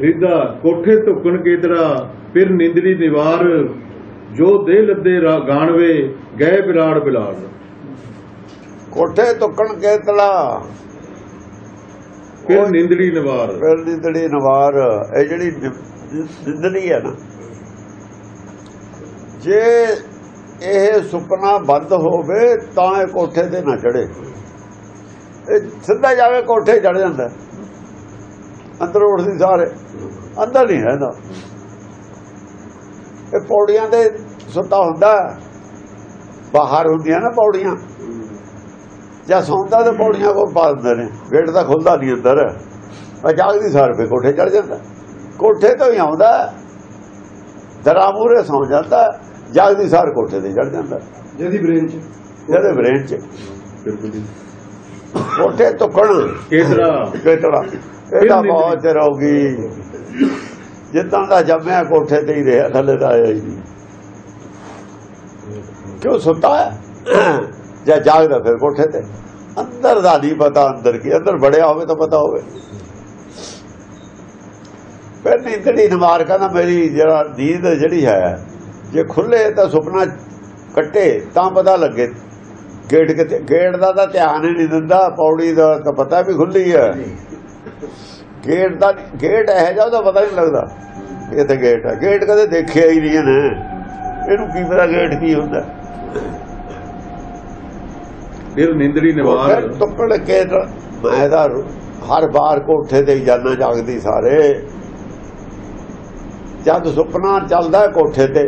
ਰਿਦਾ ਕੋਠੇ ਧੁੱਕਣ ਕੇਤਰਾ ਫਿਰ ਨਿੰਦੜੀ ਨਿਵਾਰ ਜੋ ਦੇ ਲੱਦੇ ਗਾਣਵੇ ਗਏ ਬਿਲਾੜ ਬਿਲਾੜ। ਕੋਠੇ ਤੁੱਕਣ ਕੇਤਲਾ ਫਿਰ ਨਿੰਦੜੀ ਨਿਵਾਰ। ਫਿਰ ਨਿੰਦੜੀ ਨਵਾਰ ਇਹ ਜਿਹੜੀ ਨਿ- ਨਿੰਦਣੀ ਹੈ ਨਾ। ਜੇ ਇਹ ਸੁਪਨਾ ਬੰਦ ਹੋਵੇ ਤਾਂ ਇਹ ਕੋਠੇ ਤੇ ਨਾ ਚੜੇ ਇਹ ਸਿੱਧਾ ਜਾਵੇ ਕੋਠੇ ਚੜ ਜਾਂਦਾ। ਅੰਦਰ ਉੱਠਦੀ ਸਾਰੇ। ਅੰਦਰ ਨਹੀਂ ਰਹਿੰਦਾ ਇਹ ਪੌੜੀਆਂ ਤੇ ਸੁੱਤਾ ਹੁੰਦਾ। ਬਾਹਰ ਹੁੰਦੀਆਂ ਨਾ ਪੌੜੀਆਂ। ਜਾਂ ਸੌਂਦਾ ਤੇ ਪੌੜੀਆਂ ਕੋ ਪਾ ਦਿੰਦੇ ਨੇ। ਗੇਟ ਤਾਂ ਖੁੱਲਦਾ ਨਹੀਂ ਅੰਦਰ। ਆ ਜਾਗਦੀ ਸਾਰ ਪੇ ਕੋਠੇ ਚੜ ਜਾਂਦਾ। ਕੋਠੇ ਤੋਂ ਹੀ ਆਉਂਦਾ। ਦਰਾ ਮੂਰੇ ਸੌਂ ਜਾਂਦਾ। ਜਾਗਦੀ ਸਾਰ ਕੋਠੇ ਤੇ ਚੜ ਜਾਂਦਾ। ਜਿਹਦੀ ਬ੍ਰੇਨ ਚ। ਜਿਹੜੇ ਬ੍ਰੇਨ ਚ। ਬਿਲਕੁਲ। ਕੋਠੇ ਤੁਕਣ ਕਿਤੜਾ ਇਹ ਤਾਂ ਬਹੁਤ ਚਿਰ ਹੋ ਗਈ ਜਿੱਦਾਂ ਦਾ ਜੰਮਿਆ ਕੋਠੇ ਤੇ ਹੀ ਰਿਹਾ ਥੱਲੇ ਤਾਂ ਆਇਆ ਹੀ ਕਿਉਂ ਸੁੱਤਾ ਹੈ? ਜਾਂ ਜਾਗਦਾ ਫਿਰ ਕੋਠੇ ਤੇ? ਅੰਦਰ ਦਾ ਨਹੀਂ ਪਤਾ ਅੰਦਰ ਕੀ। ਅੰਦਰ ਬੜਿਆ ਹੋਵੇ ਤਾਂ ਪਤਾ ਹੋਵੇ। ਫਿਰ ਨੀਂਦੜੀ ਨਮਾਰ ਕਹਿੰਦਾ ਮੇਰੀ ਜਿਹੜਾ ਨੀਂਦ ਜਿਹੜੀ ਹੈ ਜੇ ਖੁੱਲੇ ਤਾਂ ਸੁਪਨਾ ਕੱਟੇ ਤਾਂ ਪਤਾ ਲੱਗੇ। ਗੇਟ ਕਿਤੇ ਗੇਟ ਦਾ ਤਾਂ ਧਿਆਨ ਹੀ ਨਹੀਂ ਦਿੰਦਾ ਪੌੜੀ ਦਾ ਤਾਂ ਪਤਾ ਵੀ ਖੁੱਲੀ ਹੈ। ਗੇਟ ਦਾ ਗੇਟ ਹੈ ਜਾਂ ਉਹਦਾ ਪਤਾ ਨਹੀਂ ਲੱਗਦਾ ਕਿ ਇੱਥੇ ਗੇਟ ਹੈ। ਗੇਟ ਕਦੇ ਦੇਖਿਆ ਹੀ ਨਹੀਂ ਨੇ ਇਹਨੂੰ ਕੀ ਪਤਾ ਗੇਟ ਕੀ ਹੁੰਦਾ। ਫਿਰ ਨਿੰਦੜੀ ਨਿਵਾਰ ਟੁੱਕੜ ਕੇ ਤਾਂ ਮੈਂ ਤਾਂ ਹਰ ਬਾਰ ਕੋਠੇ ਤੇ ਜਾਣਾ ਜਾਗਦੀ ਸਾਰੇ। ਜਦ ਸੁਪਨਾ ਚੱਲਦਾ ਕੋਠੇ ਤੇ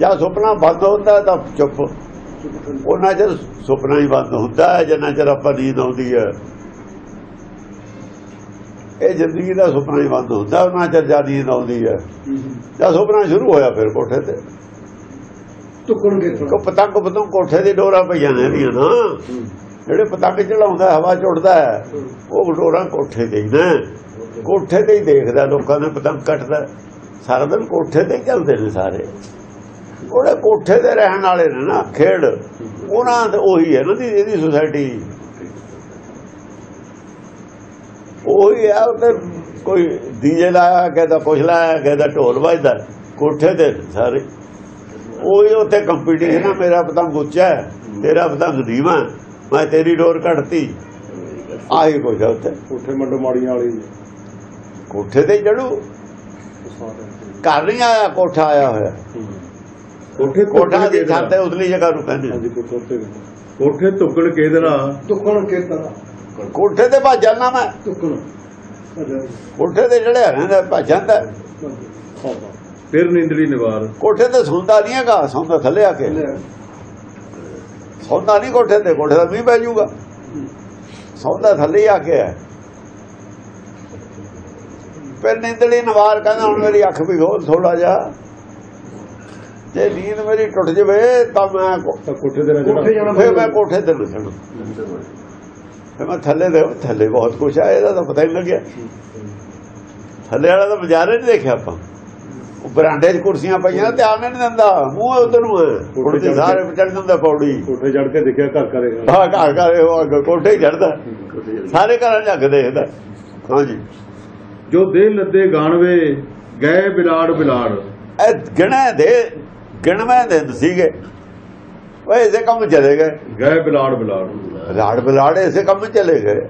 ਜਦ ਸੁਪਨਾ ਬੰਦ ਹੁੰਦਾ ਤਾਂ ਚੁੱਪ। ਉਹਨਾਂ ਚਿਰ ਸੁਪਨਾ ਹੀ ਬੰਦ ਹੁੰਦਾ ਹੈ ਜਿੰਨਾ ਚਿਰ ਆਪਾਂ ਨੀਂਦ ਆਉਂਦੀ ਹੈ। ਇਹ ਜ਼ਿੰਦਗੀ ਦਾ ਸੁਪਨਾ ਹੀ ਬੰਦ ਹੁੰਦਾ ਉਹਨਾਂ ਚਿਰ ਜਦ ਨੀਂਦ ਆਉਂਦੀ ਹੈ। ਜਦ ਸੁਪਨਾ ਸ਼ੁਰੂ ਹੋਇਆ ਫਿਰ ਕੋਠੇ ਤੇ। ਕੇਤਲਾ ਕੋ ਪਤੰਗ ਪਤੰਗ ਕੋਠੇ ਦੀ ਡੋਰਾ ਪਈਆਂ ਨੇ ਨਾ। ਜਿਹੜੇ ਪਤੰਗ ਚੜਾਉਂਦਾ ਹਵਾ ਚ ਉੱਡਦਾ ਹੈ, ਉਹ ਡੋਰਾ ਕੋਠੇ ਤੇ ਹੀ ਨੇ। ਕੋਠੇ ਤੇ ਹੀ ਦੇਖਦਾ ਲੋਕਾਂ ਨੇ ਪਤੰਗ ਕੱਟਦਾ। ਸਾਰਾ ਦਿਨ ਕੋਠੇ ਤੇ ਚੱਲਦੇ ਨੇ ਸਾਰੇ। ਉਹਦੇ ਕੋਠੇ ਤੇ ਰਹਿਣ ਵਾਲੇ ਨੇ ਨਾ ਖੇਡ। ਉਹਨਾਂ ਦੇ ਉਹੀ ਹੈ ਨਾ ਦੀ ਇਹਦੀ ਸੁਸਾਇਟੀ ਉਹੀ ਹੈ ਉਹਦੇ ਕੋਈ ਡੀਜੇ ਲਾਇਆ ਕਹਿੰਦਾ ਪੁੱਛ ਲਾਇਆ ਕਹਿੰਦਾ ਢੋਲ ਵੱਜਦਾ ਕੋਠੇ ਤੇ ਨੇ ਸਾਰੇ। ਉਹੀ ਉੱਥੇ ਕੰਪੀਟੀਸ਼ਨ ਆ ਮੇਰਾ ਪਤੰਗ ਉੱਚਾ ਹੈ ਤੇਰਾ ਪਤੰਗ ਨੀਵਾਂ ਮੈਂ ਤੇਰੀ ਡੋਰ ਕੱਢਤੀ। ਆਹੀ ਕੁਛ ਆ ਉੱਥੇ। ਕੋਠੇ ਮੰਡੋ ਮਾੜੀਆਂ ਵਾਲੀ। ਕੋਠੇ ਤੇ ਚੜੂ ਘਰ ਨਹੀਂ ਆਇਆ ਕੋਠਾ ਆਇਆ ਹੋਇਆ। ਕੋਠੇ ਕੋਠਾ ਧੁੱਕਣ ਦੀ ਛੱਤ ਹੈ ਉਤਲੀ ਜਗ੍ਹਾ ਨੂੰ ਕਹਿੰਦੇ ਹਾਂਜੀ ਕੋਠੇ ਕੋਠੇ ਧੁੱਕਣ ਕੇਤਰਾ ਤੁੱਕਣ ਕੇਤਲਾ ਕੋਠੇ ਤੇ ਭੱਜ ਜਾਣਾ ਮੈਂ। ਤੁੱਕਣ ਅੱਛਾ। ਕੋਠੇ ਤੇ ਚੜਿਆ ਰਹਿੰਦਾ ਭੱਜ ਜਾਂਦਾ। ਫਿਰ ਨਿੰਦੜੀ ਨਿਵਾਰ। ਕੋਠੇ ਤੇ ਸੌਂਦਾ ਨਹੀਂ ਹੈਗਾ ਸੌਂਦਾ ਥੱਲੇ ਆ ਕੇ। ਸੌਂਦਾ ਨਹੀਂ ਕੋਠੇ ਤੇ ਕੋਠੇ ਦਾ ਵੀ ਪੈ ਜਾਊਗਾ। ਸੌਂਦਾ ਥੱਲੇ ਆ ਕੇ ਹੈ। ਫਿਰ ਨਿੰਦੜੀ ਨਵਾਰ ਕਹਿੰਦਾ ਹੁਣ ਮੇਰੀ ਅੱਖ ਵੀ ਖੋਲ ਥੋੜਾ ਜਿਹਾ। ਜੇ ਨੀਂਦ ਮੇਰੀ ਟੁੱਟ ਜਵੇ ਤਾਂ ਮੈਂ ਕੋਠੇ ਤੇ ਕੋਠੇ ਜਾਣਾ ਫਿਰ ਮੈਂ ਕੋਠੇ ਤੇ ਲੁੱਟਣਾ ਫਿਰ ਮੈਂ ਥੱਲੇ ਦੇ ਥੱਲੇ ਬਹੁਤ ਕੁਛ ਆ ਇਹਦਾ ਤਾਂ ਪਤਾ ਹੀ ਲੱਗਿਆ। ਥੱਲੇ ਵਾਲਾ ਤਾਂ ਬਾਜ਼ਾਰ ਨਹੀਂ ਦੇਖਿਆ ਆਪਾਂ। ਉਹ ਬਰਾਂਡੇ 'ਚ ਕੁਰਸੀਆਂ ਪਈਆਂ ਧਿਆਨ ਨਹੀਂ ਦਿੰਦਾ। ਮੂੰਹ ਉਧਰ ਨੂੰ ਹੈ। ਕੁਰਸੀ ਸਾਰੇ ਚੜ ਜਾਂਦਾ ਪੌੜੀ। ਕੋਠੇ ਚੜ ਕੇ ਦੇਖਿਆ ਘਰ ਕਰੇਗਾ ਹਾਂ ਘਰ ਘਰ ਉਹ ਕੋਠੇ ਚੜਦਾ ਸਾਰੇ ਘਰਾਂ ਅੱਗ ਦੇਖਦਾ। ਹਾਂਜੀ। ਜੋ ਦੇ ਲੱਦੇ ਗਾਣਵੇ ਗਏ ਬਿਲਾੜ ਬਿਲਾੜ। ਇਹ ਗਿਣੇ ਦੇ ਗਿਣਵੇਂ ਦਿਨ ਸੀਗੇ। ਉਹ ਇਸੇ ਕੰਮ ਚਲੇ ਗਏ। ਗਏ ਬਿਲਾੜ ਬਿਲਾੜ। ਰਾੜ ਬਲਾੜੇ ਇਸੇ ਕੰਮ ਚਲੇ ਗਏ।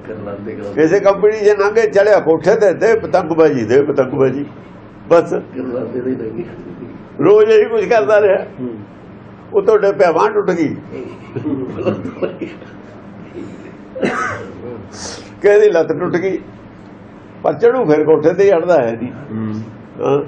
ਕਿਸੇ ਕੰਪਨੀ 'ਚ ਲੰਘੇ ਚੜਿਆ ਕੋਠੇ ਤੇ ਦੇ ਪਤੰਗਬਾਜੀ ਦੇ ਪਤੰਗਬਾਜੀ ਬਸ। ਰੋਜ਼ ਇਹੀ ਕੁਝ ਕਰਦਾ ਰਿਹਾ। ਉਹ ਤੋਂ ਡੱਪਿਆ ਬਾਂਹ ਟੁੱਟ ਗਈ। ਕਿਹਦੀ ਲੱਤ ਟੁੱਟ ਗਈ? ਪਰ ਚੜੂ ਫਿਰ ਕੋਠੇ ਤੇ ਹੀ ਅੜਦਾ ਹੈ। ਹਾਂ।